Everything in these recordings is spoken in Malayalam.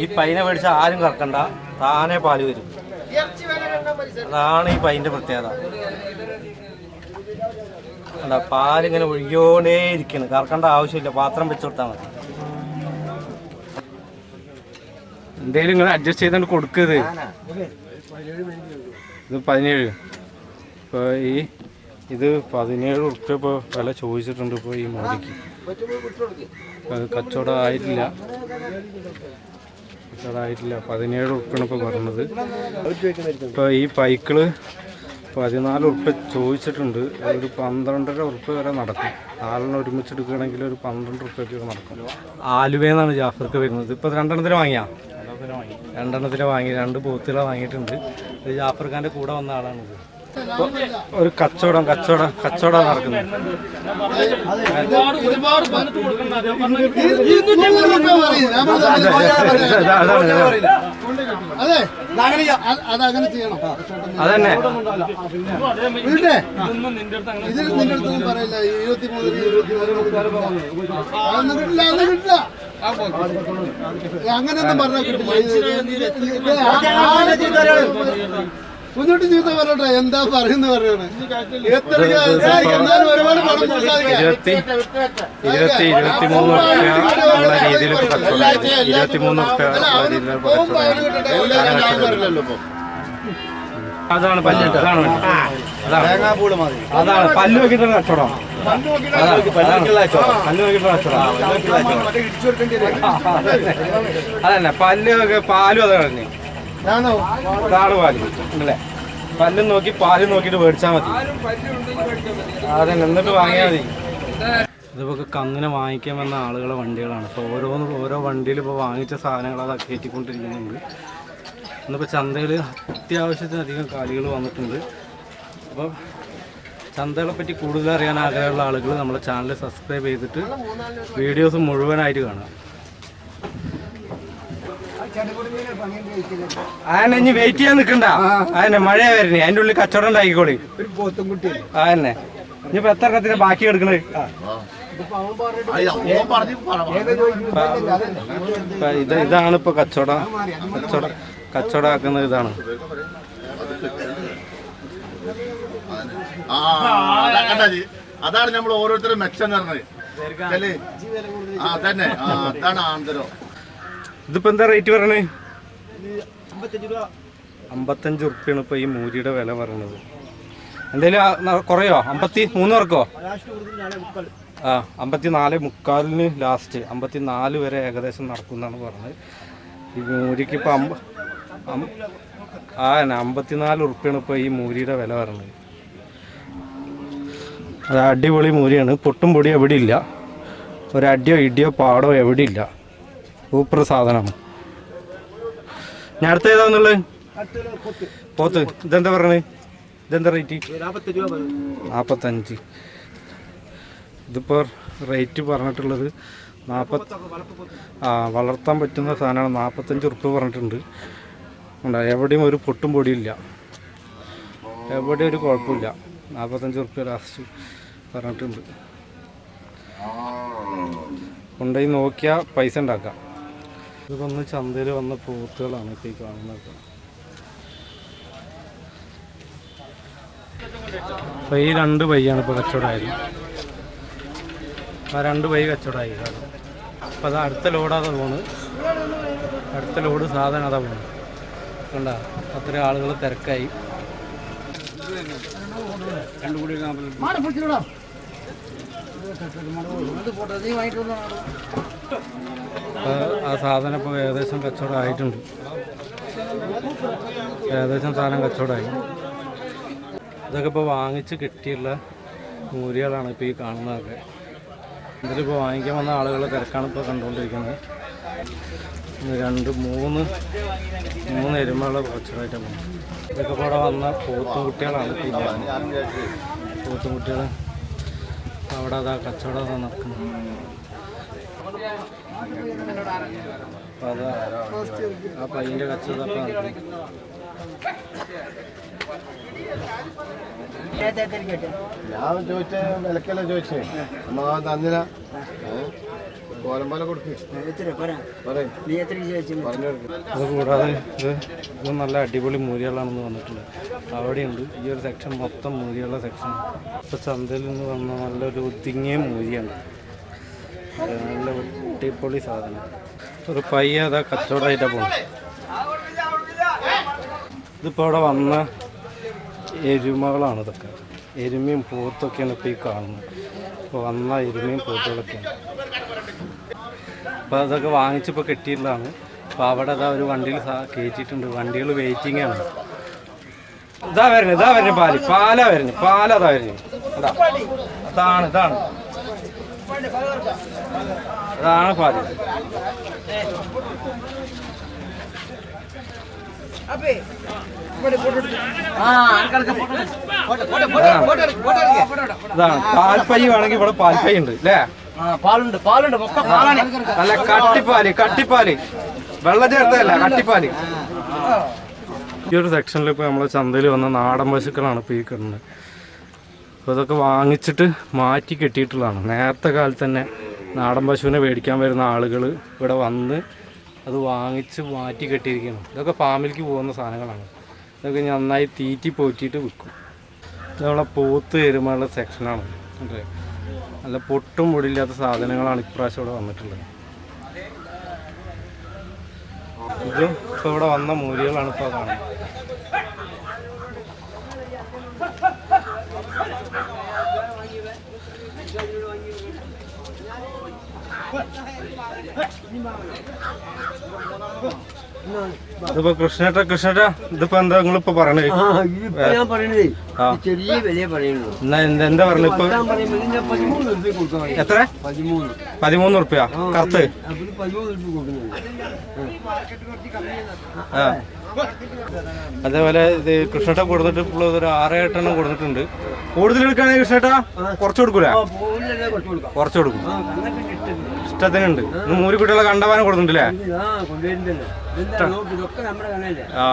ഈ പൈനെ മേടിച്ച ആരും കറക്കണ്ട. താനെ പാൽ വരും. അതാണ് ഈ പൈന്റെ പ്രത്യേകത. അല്ല പാലിങ്ങനെ ഒഴുകിയോണ്ടേ ഇരിക്കണ്. കറക്കേണ്ട ആവശ്യമില്ല. പാത്രം വെച്ച് കൊടുത്താൽ മതി. എന്തേലും നിങ്ങൾ അഡ്ജസ്റ്റ് ചെയ്തുകൊണ്ട് കൊടുക്കരുത് ഇത്. പതിനേഴ്. ഇപ്പോൾ ഈ ഇത് പതിനേഴ് ഉറുപ്പ്യ ഇപ്പോൾ വില ചോദിച്ചിട്ടുണ്ട് ഇപ്പോൾ ഈ മോദിക്ക്. കച്ചവടം ആയിട്ടില്ല. ആയിട്ടില്ല പതിനേഴ് ഉറുപ്പാണ് ഇപ്പോൾ പറഞ്ഞത്. ഇപ്പോൾ ഈ പൈക്കിൾ പതിനാല് ഉറുപ്പ ചോദിച്ചിട്ടുണ്ട്. ഒരു പന്ത്രണ്ടര ഉറുപ്പ വരെ നടക്കും. നാലെണ്ണം ഒരുമിച്ച് എടുക്കുകയാണെങ്കിൽ ഒരു പന്ത്രണ്ട് ഉറുപ്പ്യൊക്കെ നടക്കും. ആലുവയെന്നാണ് ജാഫർക്ക് വരുന്നത്. ഇപ്പോൾ രണ്ടെണ്ണത്തിന് വാങ്ങിയാ? രണ്ടെണ്ണത്തിന് വാങ്ങി. രണ്ട് പോത്തുകളെ വാങ്ങിയിട്ടുണ്ട്. ഇത് ജാഫർ ഖാന്റെ കൂടെ വന്ന ആളാണിത്. ഒരു കച്ചവടം കച്ചവടം കച്ചവടം നടക്കുന്നത് അതങ്ങനെ ചെയ്യണം അതന്നെ. അങ്ങനെ ഇതിൽ നിന്റെ അങ്ങനെയൊന്നും കുഞ്ഞുട്ടി ചീത്ത പറയട്ടെ എന്താ പറയുന്ന പറയണേ. എത്ര എന്നാലും ഒരുപാട് പണം കൊടുക്കാതിരിക്കാം. ഇരുപത്തി ഇരുപത്തി ഇരുപത്തി മൂന്ന് റുപ്യ ഉള്ള രീതിയിൽ ഇരുപത്തി മൂന്ന് അതാണ് പല്ല് അതാണ്. അതാണ്. പല്ല് നോക്കിയിട്ടുള്ള കച്ചവടം. അതന്നെ. പല്ല് പാലും അത് കളഞ്ഞു. ഇതാണ് പാൽ. ഉണ്ടല്ലേ പല്ലും നോക്കി പാലും നോക്കിയിട്ട് മേടിച്ചാൽ മതി. അതെ എന്നിട്ട് വാങ്ങിയാൽ മതി. ഇതിപ്പോൾ കന്നിനെ വാങ്ങിക്കാൻ വന്ന ആളുകളെ വണ്ടികളാണ്. ഇപ്പോൾ ഓരോന്ന് ഓരോ വണ്ടിയിൽ ഇപ്പൊ വാങ്ങിച്ച സാധനങ്ങൾ അത് കയറ്റിക്കൊണ്ടിരിക്കുന്നുണ്ട്. ഇന്നിപ്പോൾ ചന്തയിൽ അത്യാവശ്യത്തിനധികം കാലികൾ വന്നിട്ടുണ്ട്. അപ്പോൾ ചന്തകളെ പറ്റി കൂടുതൽ അറിയാൻ ആഗ്രഹമുള്ള ആളുകൾ നമ്മുടെ ചാനൽ സബ്സ്ക്രൈബ് ചെയ്തിട്ട് വീഡിയോസ് മുഴുവനായിട്ട് കാണുക. അതന്നെ ഇനി വെയിറ്റ് ചെയ്യാൻ നിക്കണ്ട. അതന്നെ മഴയാ വരണേ അതിന്റെ ഉള്ളിൽ കച്ചവടം ഉണ്ടാക്കിക്കോളി. അതന്നെ ഇനിയിപ്പോ എത്ര എണ്ണത്തിന് ബാക്കി എടുക്കണത്? ഇപ്പൊ ഇത് ഇതാണ് ഇപ്പൊ കച്ചവടം. കച്ചവടം കച്ചവടം ആക്കുന്നത് ഇതാണ്? അതാണ് നമ്മൾ ഓരോരുത്തരും മെച്ചം പറഞ്ഞത് അല്ലേ? ആ തന്നെ. ആ, അതാണ് ആന്തരം. ഇതിപ്പോ എന്താ റേറ്റ് പറയണേ? അമ്പത്തഞ്ച് ഉറുപ്പ്യാണ് ഇപ്പൊ ഈ മൂരിയുടെ വില പറയണത്. എന്തേലും കുറയോ? അമ്പത്തി മൂന്ന് പേർക്കോ ആ അമ്പത്തി നാല് മുക്കാലിന് ലാസ്റ്റ്. അമ്പത്തി നാല് വരെ ഏകദേശം നടക്കും എന്നാണ് പറഞ്ഞത്. ഈ മൂരിക്ക് ഇപ്പൊ അമ്പ ആ അമ്പത്തിനാല് ഉറുപ്പ്യാണ് ഇപ്പൊ ഈ മൂരിയുടെ വില പറഞ്ഞത് അത് അടിപൊളി മൂരിയാണ് പൊട്ടും പൊടിയോ എവിടെ ഇല്ല ഒരടിയോ ഇടിയോ പാടോ എവിടെ ഇല്ല സൂപ്പർ സാധനമാണ് ഞാൻ അടുത്ത ഏതാന്നുള്ളത് പോത്ത്. ഇതെന്താ പറയണത് ഇതെന്താ റേറ്റ്? നാൽപ്പത്തഞ്ച് ഇതിപ്പോൾ റേറ്റ് പറഞ്ഞിട്ടുള്ളത് നാൽപ്പത്തി ആ വളർത്താൻ പറ്റുന്ന സാധനമാണ് നാൽപ്പത്തഞ്ച് ഉറുപ്പ് പറഞ്ഞിട്ടുണ്ട്. ഉണ്ടോ എവിടെയും ഒരു പൊട്ടും പൊടിയില്ല. എവിടെയും ഒരു കുഴപ്പമില്ല. നാൽപ്പത്തഞ്ച് ഉറുപ്പ് ലാസ്റ്റ് പറഞ്ഞിട്ടുണ്ട്. കൊണ്ടുപോയി നോക്കിയാൽ പൈസ ഉണ്ടാക്കാം. ഇതൊക്കെ ഒന്ന് ചന്തയിൽ വന്ന പോത്തുകളാണ് ഇപ്പോൾ ഈ കാണുന്നത്. അപ്പോൾ ഈ രണ്ട് പയ്യാണ് ഇപ്പോൾ കച്ചവടമായത്. ആ രണ്ട് പൈ കച്ചവടമായി കാരണം അപ്പോൾ അത് അടുത്ത ലോഡാതെ പോണ് അടുത്ത ലോഡ് സാധനം അതാ പോണ് കണ്ട? അത്ര ആളുകൾ തിരക്കായി. അപ്പോൾ ആ സാധനം ഇപ്പോൾ ഏകദേശം കച്ചവടം ആയിട്ടുണ്ട് ഏകദേശം സാധനം കച്ചവടമായി. ഇതൊക്കെ ഇപ്പോൾ വാങ്ങിച്ച് കിട്ടിയുള്ള മൂരികളാണ് ഇപ്പോൾ ഈ കാണുന്നതൊക്കെ. ഇതിലിപ്പോൾ വാങ്ങിക്കാൻ വന്ന ആളുകളെ തിരക്കാണ് ഇപ്പോൾ കണ്ടുകൊണ്ടിരിക്കുന്നത്. രണ്ട് മൂന്ന് മൂന്ന് എരുമകളെ കച്ചവടമായിട്ടാണ് ഇതൊക്കെ ഇവിടെ വന്ന പോത്തും കുട്ടികളാണ് ഇപ്പോൾ ഈ കാണുന്നത് പോത്തും കുട്ടികൾ അവിടെ അതാ കച്ചവടം അതാ നടക്കുന്നത്. ആ പയ്യന്റെ കച്ചവടം ഞാൻ ചോദിച്ചേ വിലക്കല്ല ചോദിച്ചേ. നമ്മളാ തന്നില്ല. കോലമ്പാല കൊടുക്ക്. അത് കൂടാതെ ഇത് ഇത് നല്ല അടിപൊളി മൂരികളാണെന്ന് വന്നിട്ടുണ്ട് അവിടെയുണ്ട്. ഈ ഒരു സെക്ഷൻ മൊത്തം മൂരിയുള്ള സെക്ഷൻ ഇപ്പോൾ ചന്തയിൽ നിന്ന് വന്ന നല്ലൊരു ഒതുങ്ങിയ മൂരിയാണ്. നല്ല അടിപൊളി സാധനം. ഒരു പയ്യ അതാ കച്ചവടമായിട്ടാണ് പോകുന്നത് ഇതിപ്പോൾ അവിടെ വന്ന എരുമകളാണ് ഇതൊക്കെ. എരുമയും പോത്തൊക്കെയാണ് ഇപ്പോൾ ഈ കാണുന്നത്. ഇപ്പോൾ വന്ന എരുമയും പോത്തുകളൊക്കെയാണ്. അപ്പോൾ അതൊക്കെ വാങ്ങിച്ചപ്പോൾ കിട്ടിയിട്ടുള്ളതാണ് അപ്പോൾ അവിടെ അതാ ഒരു വണ്ടിയിൽ സാ- കയറ്റിയിട്ടുണ്ട് വണ്ടികൾ വെയിറ്റിംഗ് ആണ് ഇതാ വരുന്നത് ഇതാ വരുന്നത് പാൽ പാലാ വരുന്നത് പാലതാ വരുന്നത് ഇതാ അതാണ് ഇതാണ് അതാണ് പാൽ ഇതാണ് പാൽപ്പൈ വേണമെങ്കിൽ ഇവിടെ പാൽപ്പൈ ഉണ്ട് അല്ലേ പാലുണ്ട് പാലുണ്ട് മൊത്തം പാലാണ്. നല്ല കട്ടിപ്പാൽ കട്ടിപ്പാൽ. വെള്ളം ചേർത്തല്ല കട്ടിപ്പാൽ? ഈ ഒരു സെക്ഷനിൽ ഇപ്പോൾ നമ്മൾ ചന്തയിൽ വന്ന നാടൻ പശുക്കളാണ് ഇപ്പോൾ ഈ കിടന്നത് അപ്പോൾ ഇതൊക്കെ വാങ്ങിച്ചിട്ട് മാറ്റി കെട്ടിയിട്ടുള്ളതാണ്. നേരത്തെ കാലത്ത് തന്നെ നാടൻ പശുവിനെ മേടിക്കാൻ വരുന്ന ആളുകൾ ഇവിടെ വന്ന് അത് വാങ്ങിച്ച് മാറ്റി കെട്ടിയിരിക്കണം ഇതൊക്കെ ഫാമിലിക്ക് പോകുന്ന സാധനങ്ങളാണ്. ഇതൊക്കെ നന്നായി തീറ്റി പോറ്റിയിട്ട് വിൽക്കും. ഇതവിടെ നമ്മളെ പോത്ത് എരുമയുള്ള സെക്ഷനാണ് അല്ലേ നല്ല പൊട്ടും പൊടിയില്ലാത്ത സാധനങ്ങളാണ് ഇപ്രാവശ്യം ഇവിടെ വന്നിട്ടുള്ളത്. ഇത് ഇപ്പോൾ ഇവിടെ വന്ന മൂലികളാണ് ഇപ്പോൾ കാണുന്നത്. ഇതിപ്പോ കൃഷ്ണേട്ട കൃഷ്ണേട്ട ഇതിപ്പോ എന്താ പറയണേ? ഇപ്പൊ ഞാൻ പറയണതേ. ചെറിയ വിലയെ പറയുള്ളൂ. എന്താ പറഞ്ഞ ഇപ്പൊ. എത്ര? പതിമൂന്ന്. പതിമൂന്ന് ഉറുപ്പ്യ കറുത്ത് അതേപോലെ ഇത് കൃഷ്ണേട്ട കൊടുത്തിട്ട് ഇപ്പോൾ ഒരു ആറേട്ടെണ്ണം കൊടുത്തിട്ടുണ്ട്. കൂടുതൽ എടുക്കുകയാണെങ്കിൽ കൃഷ്ണേട്ട? കുറച്ച് കൊടുക്കൂല? കുറച്ച് കൊടുക്കാം. ഇഷ്ടത്തിനുണ്ട്. മൂരി കുട്ടികളെ കണ്ടവാനം കൊടുത്തിട്ടില്ലേ? ആ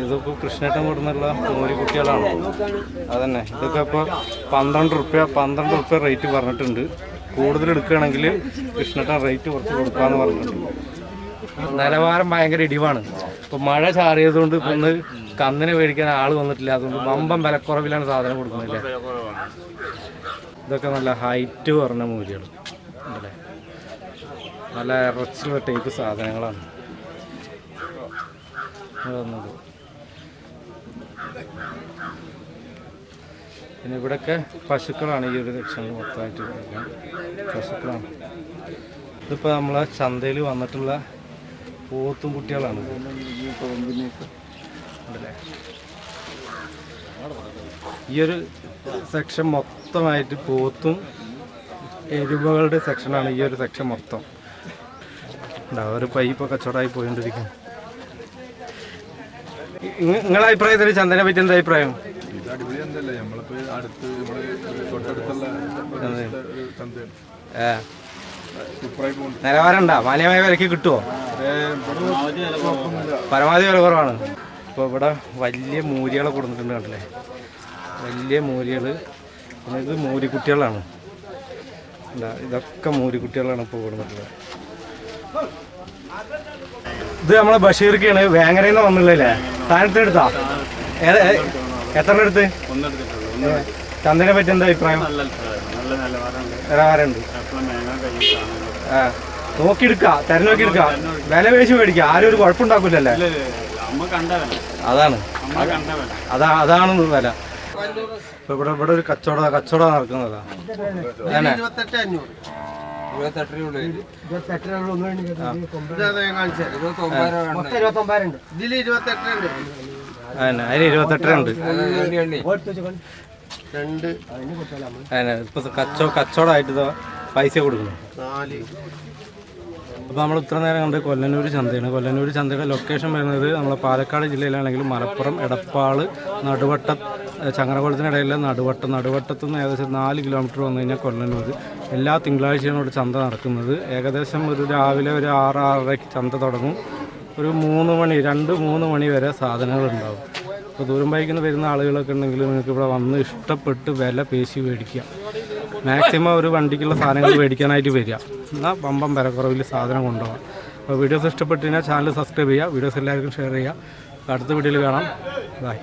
ഇതിപ്പോ കൃഷ്ണേട്ടൻ കൊടുന്നുള്ള മൂരി കുട്ടികളാണ്. അതന്നെ. ഇതൊക്കെ ഇപ്പൊ പന്ത്രണ്ട് റുപ്യ പന്ത്രണ്ട് റുപ്യ റേറ്റ് പറഞ്ഞിട്ടുണ്ട്. കൂടുതൽ എടുക്കുകയാണെങ്കിൽ കൃഷ്ണേട്ടൻ റേറ്റ് കുറച്ച് കൊടുക്കാന്ന് പറഞ്ഞിട്ടുണ്ട്. നിലവാരം ഭയങ്കര ഇടിവാണ്. ഇപ്പൊ മഴ ചാറിയതുകൊണ്ട് ഇപ്പൊ ഒന്ന് കന്നിനെ മേടിക്കാൻ ആൾ വന്നിട്ടില്ല. അതുകൊണ്ട് മമ്പം വിലക്കുറവിലാണ് സാധനം കൊടുക്കുന്നില്ല ഇതൊക്കെ നല്ല ഹൈറ്റ് കുറഞ്ഞ മൂലികളും നല്ല ഇറച്ചിലുള്ള ടൈപ്പ് സാധനങ്ങളാണ് വന്നത് പിന്നെ ഇവിടെയൊക്കെ പശുക്കളാണ് ഈ ഒരു സെക്ഷനിൽ മൊത്തമായിട്ട്. പശുക്കളാണ് ഇതിപ്പോൾ നമ്മളെ ചന്തയിൽ വന്നിട്ടുള്ള പോത്തും കുട്ടികളാണ്. ഉണ്ടല്ലേ? ഈ ഒരു സെക്ഷൻ മൊത്തമായിട്ട് പോത്തും എരുമകളുടെ സെക്ഷനാണ് ഈ ഒരു സെക്ഷൻ മൊത്തം. ഉണ്ടാവും ഒരു പൈപ്പ് കച്ചവടമായി പോയിക്കൊണ്ടിരിക്കും നിങ്ങളെ അഭിപ്രായത്തിൽ ചന്ദനെ പറ്റി എന്താ അഭിപ്രായം? നിലവാരം ഉണ്ടാ? മാന്യമായ വിലക്ക് കിട്ടുമോ പരമാവധി വില കുറവാണ്. ഇപ്പോൾ ഇവിടെ വലിയ മൂരികളെ കൊടുത്തിട്ടുണ്ട് കണ്ടില്ലേ? വലിയ മൂരികൾ. പിന്നെ ഇത് മൂരിക്കുട്ടികളാണ്. എന്താ ഇതൊക്കെ മൂരിക്കുട്ടികളാണ് ഇപ്പോൾ കൊടുത്തിട്ടുള്ളത്. ഇത് നമ്മളെ ബഷീർക്കാണ്. വേങ്ങരയിൽ നിന്ന് വന്നുള്ളല്ലേ സ്ഥാനത്ത് എടുത്താ എത്ര എടുത്ത്? ചന്ദനെ പറ്റി എന്താ അഭിപ്രായം? നിലവാരമുണ്ട് നോക്കിയെടുക്ക. തെരഞ്ഞോക്കി എടുക്ക വില പേശി മേടിക്കുക ആരും ഒരു കുഴപ്പമുണ്ടാക്കൂലല്ലേ? അതാണ്. അതാ അതാണ് വില. ഇപ്പൊ ഇവിടെ ഇവിടെ ഒരു കച്ചവട കച്ചവടം നടക്കുന്നതാ. ഇതിൽ ഇരുപത്തെട്ടുണ്ട് ഇരുപത്തെട്ടര ഉണ്ട്. രണ്ട്. ഇപ്പൊ കച്ചവടമായിട്ട് പൈസ കൊടുക്കുന്നു. നാല്. അപ്പോൾ നമ്മൾ ഇത്ര നേരം കണ്ട് കൊല്ലനൂർ ചന്തയാണ്. കൊല്ലനൂർ ചന്തയുടെ ലൊക്കേഷൻ വരുന്നത് നമ്മളെ പാലക്കാട് ജില്ലയിലാണെങ്കിലും മലപ്പുറം എടപ്പാൾ നടുവട്ട ചങ്ങരകുളത്തിനിടയിലെ നടുവട്ടം. നടുവട്ടത്തു നിന്ന് ഏകദേശം നാല് കിലോമീറ്റർ വന്നു കഴിഞ്ഞാൽ കൊല്ലനൂർ എല്ലാ തിങ്കളാഴ്ചയാണ് ഇവിടെ ചന്ത നടക്കുന്നത്. ഏകദേശം ഒരു രാവിലെ ഒരു ആറ് ആറരയ്ക്ക് ചന്ത തുടങ്ങും. ഒരു മൂന്ന് മണി രണ്ട് മൂന്ന് മണി വരെ സാധനങ്ങൾ ഉണ്ടാവും അപ്പോൾ ദൂരം ബൈക്കിന് വരുന്ന ആളുകളൊക്കെ ഉണ്ടെങ്കിൽ നിങ്ങൾക്ക് ഇവിടെ വന്ന് ഇഷ്ടപ്പെട്ട് വില പേശി മേടിക്കാം. മാക്സിമം ഒരു വണ്ടിക്കുള്ള സാധനങ്ങൾ മേടിക്കാനായിട്ട് വരിക. എന്നാൽ പമ്പം വിലക്കുറവിൽ സാധനം കൊണ്ടുപോകാം. അപ്പോൾ വീഡിയോസ് ഇഷ്ടപ്പെട്ടു കഴിഞ്ഞാൽ ചാനൽ സബ്സ്ക്രൈബ് ചെയ്യുക. വീഡിയോസ് എല്ലാവർക്കും ഷെയർ ചെയ്യുക. അടുത്ത വീഡിയോയിൽ കാണാം. ബൈ